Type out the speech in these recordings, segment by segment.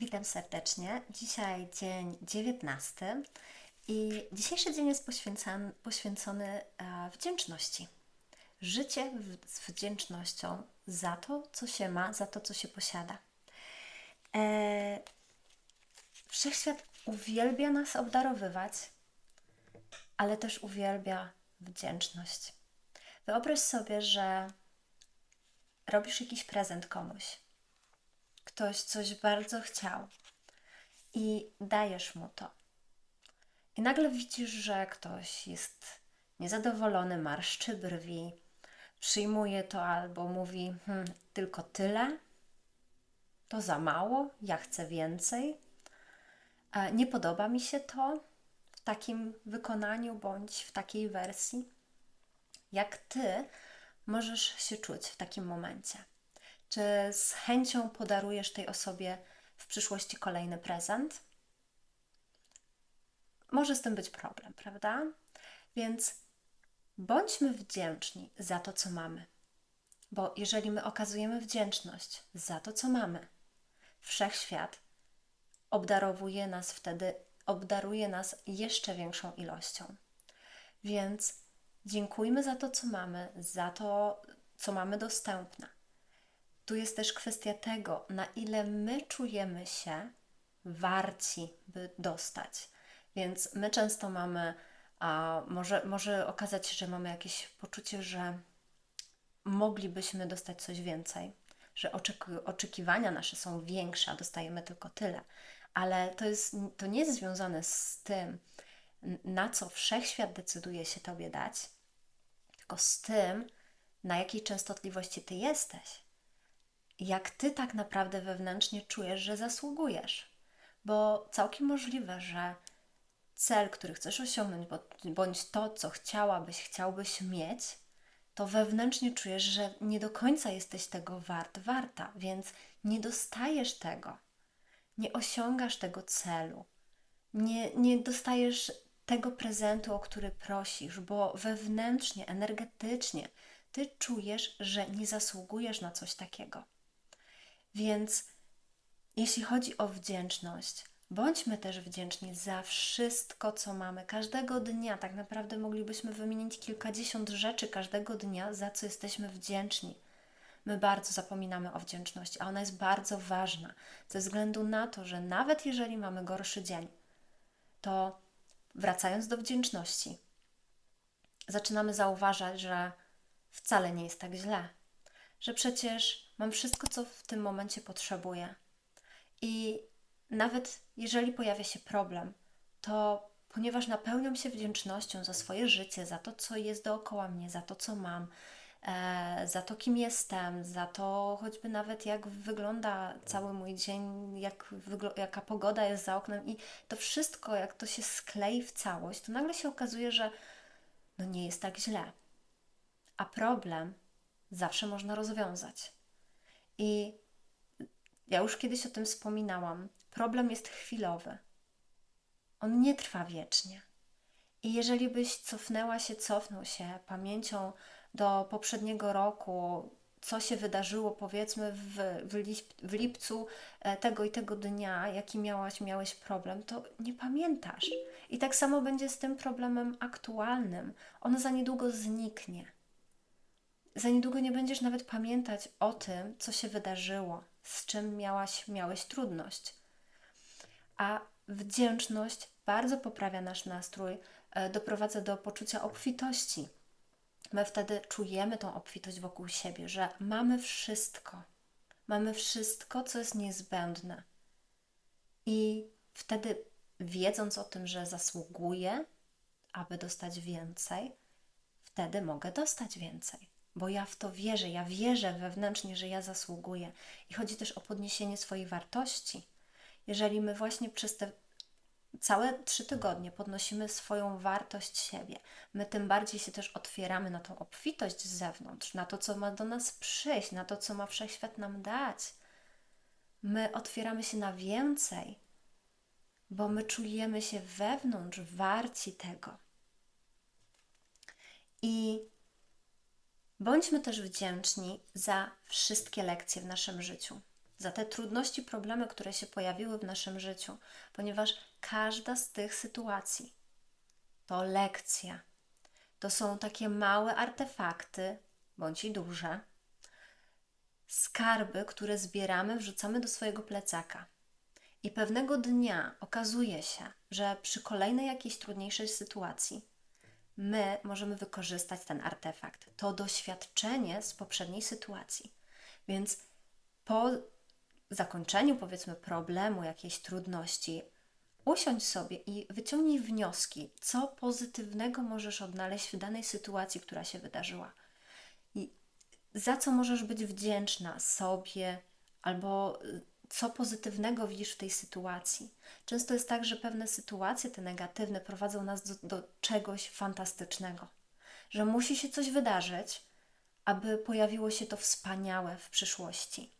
Witam serdecznie. Dzisiaj dzień 19 i dzisiejszy dzień jest poświęcany, poświęcony e, wdzięczności. Życie z wdzięcznością za to, co się ma, za to, co się posiada. E, wszechświat uwielbia nas obdarowywać, ale też uwielbia wdzięczność. Wyobraź sobie, że robisz jakiś prezent komuś ktoś coś bardzo chciał i dajesz mu to. I nagle widzisz, że ktoś jest niezadowolony, marszczy brwi, przyjmuje to albo mówi: hm, tylko tyle, to za mało, ja chcę więcej. Nie podoba mi się to w takim wykonaniu bądź w takiej wersji. Jak ty możesz się czuć w takim momencie? Czy z chęcią podarujesz tej osobie w przyszłości kolejny prezent? Może z tym być problem, prawda? Więc bądźmy wdzięczni za to, co mamy. Bo jeżeli my okazujemy wdzięczność za to, co mamy, wszechświat obdarowuje nas wtedy, obdaruje nas jeszcze większą ilością. Więc dziękujmy za to, co mamy, za to, co mamy dostępne. Tu jest też kwestia tego, na ile my czujemy się warci, by dostać. Więc my często mamy, a może, może okazać się, że mamy jakieś poczucie, że moglibyśmy dostać coś więcej, że oczekiwania nasze są większe, a dostajemy tylko tyle. Ale to, jest, to nie jest związane z tym, na co wszechświat decyduje się Tobie dać, tylko z tym, na jakiej częstotliwości Ty jesteś jak ty tak naprawdę wewnętrznie czujesz, że zasługujesz. Bo całkiem możliwe, że cel, który chcesz osiągnąć, bądź to, co chciałabyś, chciałbyś mieć, to wewnętrznie czujesz, że nie do końca jesteś tego wart, warta, więc nie dostajesz tego, nie osiągasz tego celu, nie, nie dostajesz tego prezentu, o który prosisz, bo wewnętrznie, energetycznie ty czujesz, że nie zasługujesz na coś takiego. Więc jeśli chodzi o wdzięczność, bądźmy też wdzięczni za wszystko, co mamy. Każdego dnia, tak naprawdę moglibyśmy wymienić kilkadziesiąt rzeczy każdego dnia, za co jesteśmy wdzięczni. My bardzo zapominamy o wdzięczności, a ona jest bardzo ważna, ze względu na to, że nawet jeżeli mamy gorszy dzień, to wracając do wdzięczności, zaczynamy zauważać, że wcale nie jest tak źle, że przecież mam wszystko, co w tym momencie potrzebuję. I nawet jeżeli pojawia się problem, to ponieważ napełniam się wdzięcznością za swoje życie, za to, co jest dookoła mnie, za to, co mam, e, za to, kim jestem, za to choćby nawet jak wygląda cały mój dzień, jak jaka pogoda jest za oknem i to wszystko, jak to się sklei w całość, to nagle się okazuje, że no nie jest tak źle. A problem zawsze można rozwiązać. I ja już kiedyś o tym wspominałam. Problem jest chwilowy. On nie trwa wiecznie. I jeżeli byś cofnęła się, cofnął się pamięcią do poprzedniego roku, co się wydarzyło, powiedzmy, w, w, lipcu e, tego i tego dnia, jaki miałaś, miałeś problem, to nie pamiętasz. I tak samo będzie z tym problemem aktualnym. On za niedługo zniknie za niedługo nie będziesz nawet pamiętać o tym, co się wydarzyło, z czym miałaś, miałeś trudność. A wdzięczność bardzo poprawia nasz nastrój, e, doprowadza do poczucia obfitości. My wtedy czujemy tą obfitość wokół siebie, że mamy wszystko. Mamy wszystko, co jest niezbędne. I wtedy, wiedząc o tym, że zasługuję, aby dostać więcej, wtedy mogę dostać więcej bo ja w to wierzę, ja wierzę wewnętrznie, że ja zasługuję. I chodzi też o podniesienie swojej wartości. Jeżeli my właśnie przez te całe trzy tygodnie podnosimy swoją wartość siebie, my tym bardziej się też otwieramy na tą obfitość z zewnątrz, na to, co ma do nas przyjść, na to, co ma wszechświat nam dać. My otwieramy się na więcej, bo my czujemy się wewnątrz warci tego. I Bądźmy też wdzięczni za wszystkie lekcje w naszym życiu. za te trudności, problemy, które się pojawiły w naszym życiu, ponieważ każda z tych sytuacji to lekcja. To są takie małe artefakty, bądź i duże, skarby, które zbieramy, wrzucamy do swojego plecaka. I pewnego dnia okazuje się, że przy kolejnej jakiejś trudniejszej sytuacji my możemy wykorzystać ten artefakt, to doświadczenie z poprzedniej sytuacji. Więc po zakończeniu, powiedzmy, problemu, jakiejś trudności, usiądź sobie i wyciągnij wnioski, co pozytywnego możesz odnaleźć w danej sytuacji, która się wydarzyła. I za co możesz być wdzięczna sobie, albo y, co pozytywnego widzisz w tej sytuacji. Często jest tak, że pewne sytuacje, te negatywne, prowadzą nas do, do czegoś fantastycznego, że musi się coś wydarzyć, aby pojawiło się to wspaniałe w przyszłości.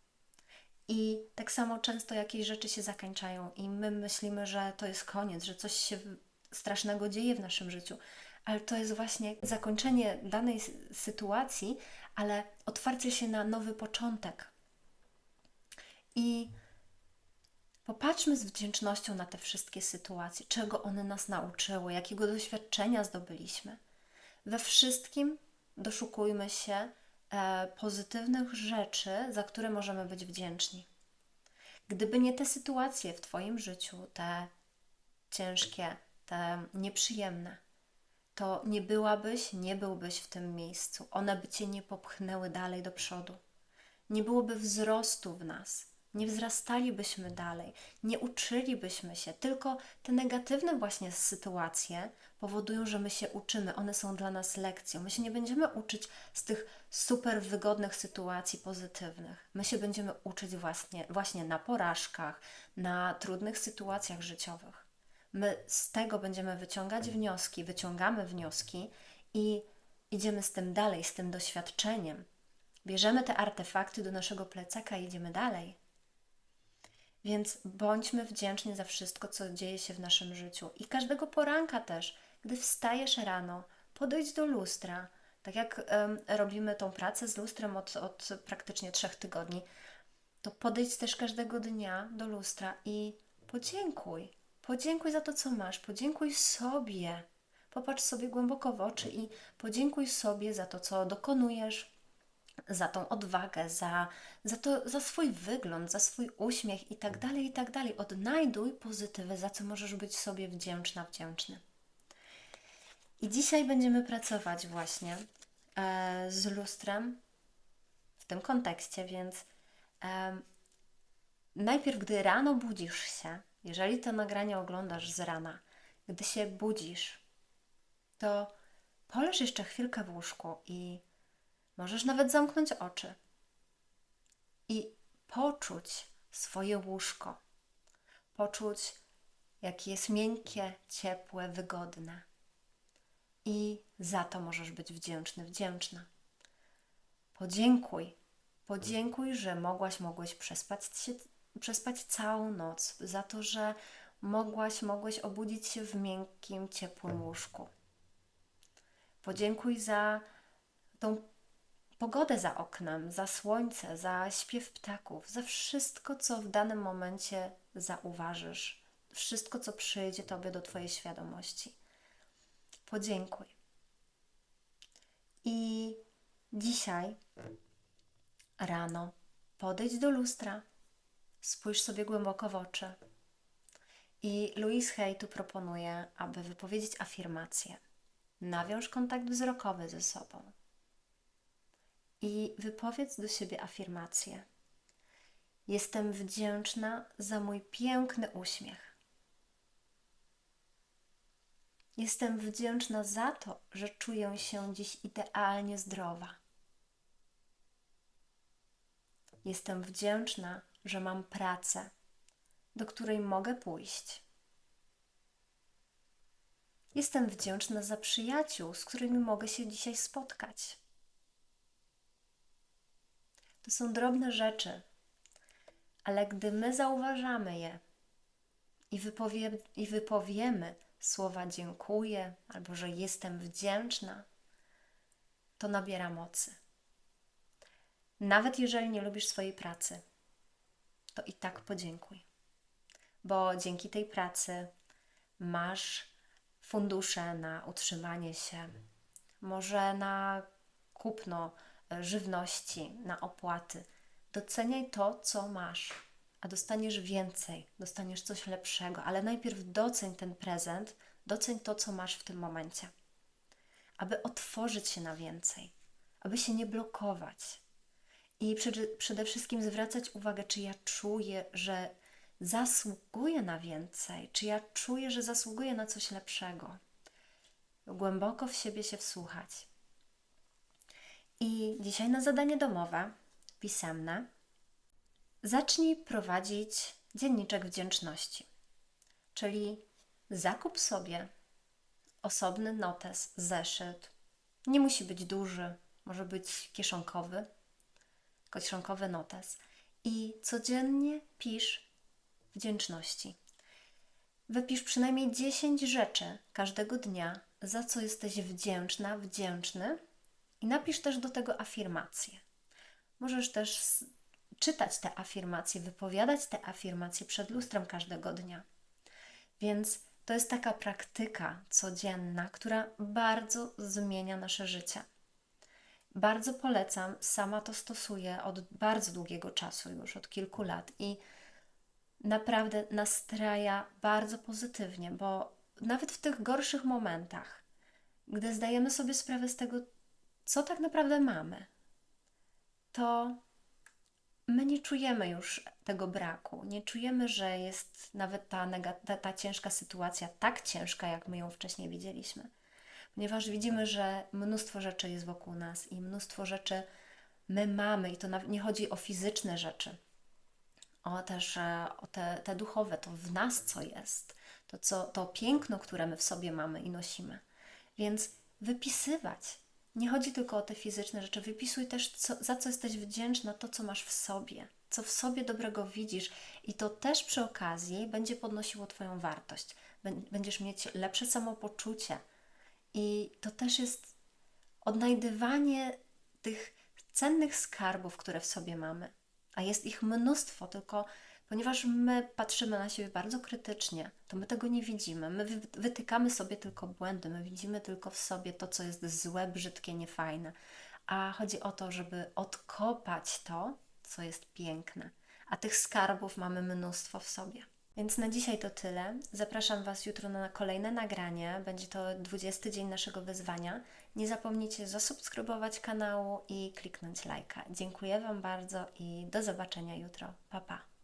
I tak samo często jakieś rzeczy się zakończają i my myślimy, że to jest koniec, że coś się strasznego dzieje w naszym życiu, ale to jest właśnie zakończenie danej sytuacji, ale otwarcie się na nowy początek. I popatrzmy z wdzięcznością na te wszystkie sytuacje, czego one nas nauczyły, jakiego doświadczenia zdobyliśmy. We wszystkim doszukujmy się e, pozytywnych rzeczy, za które możemy być wdzięczni. Gdyby nie te sytuacje w Twoim życiu, te ciężkie, te nieprzyjemne, to nie byłabyś, nie byłbyś w tym miejscu. One by Cię nie popchnęły dalej do przodu. Nie byłoby wzrostu w nas nie wzrastalibyśmy dalej, nie uczylibyśmy się, tylko te negatywne właśnie sytuacje powodują, że my się uczymy, one są dla nas lekcją. My się nie będziemy uczyć z tych super wygodnych sytuacji pozytywnych. My się będziemy uczyć właśnie, właśnie na porażkach, na trudnych sytuacjach życiowych. My z tego będziemy wyciągać wnioski, wyciągamy wnioski i idziemy z tym dalej, z tym doświadczeniem. Bierzemy te artefakty do naszego plecaka i idziemy dalej. Więc bądźmy wdzięczni za wszystko, co dzieje się w naszym życiu. I każdego poranka też, gdy wstajesz rano, podejdź do lustra. Tak jak um, robimy tą pracę z lustrem od, od praktycznie trzech tygodni, to podejdź też każdego dnia do lustra i podziękuj. Podziękuj za to, co masz. Podziękuj sobie. Popatrz sobie głęboko w oczy i podziękuj sobie za to, co dokonujesz, za tą odwagę, za, za, to, za swój wygląd, za swój uśmiech i tak dalej, i tak dalej. Odnajduj pozytywy, za co możesz być sobie wdzięczna, wdzięczny. I dzisiaj będziemy pracować właśnie e, z lustrem w tym kontekście, więc e, najpierw, gdy rano budzisz się, jeżeli to nagranie oglądasz z rana, gdy się budzisz, to poleż jeszcze chwilkę w łóżku i Możesz nawet zamknąć oczy i poczuć swoje łóżko. Poczuć, jakie jest miękkie, ciepłe, wygodne. I za to możesz być wdzięczny, wdzięczna. Podziękuj. Podziękuj, że mogłaś, mogłeś przespać, się, przespać całą noc, za to, że mogłaś, mogłeś obudzić się w miękkim, ciepłym łóżku. Podziękuj za tą pogodę za oknem, za słońce, za śpiew ptaków, za wszystko, co w danym momencie zauważysz, wszystko, co przyjdzie Tobie do Twojej świadomości. Podziękuj. I dzisiaj rano podejdź do lustra, spójrz sobie głęboko w oczy. I Louise Hay tu proponuje, aby wypowiedzieć afirmację. Nawiąż kontakt wzrokowy ze sobą i wypowiedz do siebie afirmację. Jestem wdzięczna za mój piękny uśmiech. Jestem wdzięczna za to, że czuję się dziś idealnie zdrowa. Jestem wdzięczna, że mam pracę, do której mogę pójść. Jestem wdzięczna za przyjaciół, z którymi mogę się dzisiaj spotkać. To są drobne rzeczy, ale gdy my zauważamy je i, wypowie, i wypowiemy słowa dziękuję albo że jestem wdzięczna, to nabiera mocy. Nawet jeżeli nie lubisz swojej pracy, to i tak podziękuj. Bo dzięki tej pracy masz fundusze na utrzymanie się, może na kupno żywności, na opłaty. Doceniaj to, co masz, a dostaniesz więcej, dostaniesz coś lepszego, ale najpierw doceń ten prezent, doceń to, co masz w tym momencie, aby otworzyć się na więcej, aby się nie blokować. I przede, wszystkim zwracać uwagę, czy ja czuję, że zasługuję na więcej, czy ja czuję, że zasługuję na coś lepszego. Głęboko w siebie się wsłuchać. I dzisiaj na zadanie domowe, pisemne, zacznij prowadzić dzienniczek wdzięczności. Czyli zakup sobie osobny notes, zeszyt. Nie musi być duży, może być kieszonkowy, kieszonkowy notes. I codziennie pisz wdzięczności. Wypisz przynajmniej 10 rzeczy każdego dnia, za co jesteś wdzięczna, wdzięczny i napisz też do tego afirmacje. Możesz też czytać te afirmacje, wypowiadać te afirmacje przed lustrem każdego dnia. Więc to jest taka praktyka codzienna, która bardzo zmienia nasze życie. Bardzo polecam, sama to stosuję od bardzo długiego czasu, już od kilku lat i naprawdę nastraja bardzo pozytywnie, bo nawet w tych gorszych momentach, gdy zdajemy sobie sprawę z tego, co tak naprawdę mamy, to my nie czujemy już tego braku, nie czujemy, że jest nawet ta, ta, ta ciężka sytuacja tak ciężka, jak my ją wcześniej widzieliśmy. Ponieważ widzimy, że mnóstwo rzeczy jest wokół nas i mnóstwo rzeczy my mamy, i to nie chodzi o fizyczne rzeczy, o też e, o te, te duchowe, to w nas co jest, to, co, to piękno, które my w sobie mamy i nosimy. Więc wypisywać. Nie chodzi tylko o te fizyczne rzeczy. Wypisuj też, co, za co jesteś wdzięczna, to, co masz w sobie, co w sobie dobrego widzisz, i to też przy okazji będzie podnosiło Twoją wartość. Będziesz mieć lepsze samopoczucie, i to też jest odnajdywanie tych cennych skarbów, które w sobie mamy a jest ich mnóstwo, tylko ponieważ my patrzymy na siebie bardzo krytycznie, to my tego nie widzimy. My wytykamy sobie tylko błędy, my widzimy tylko w sobie to, co jest złe, brzydkie, niefajne. A chodzi o to, żeby odkopać to, co jest piękne. A tych skarbów mamy mnóstwo w sobie. Więc na dzisiaj to tyle. Zapraszam Was jutro na kolejne nagranie. Będzie to 20 dzień naszego wyzwania. Nie zapomnijcie zasubskrybować kanału i kliknąć lajka. Dziękuję Wam bardzo i do zobaczenia jutro. Pa, pa.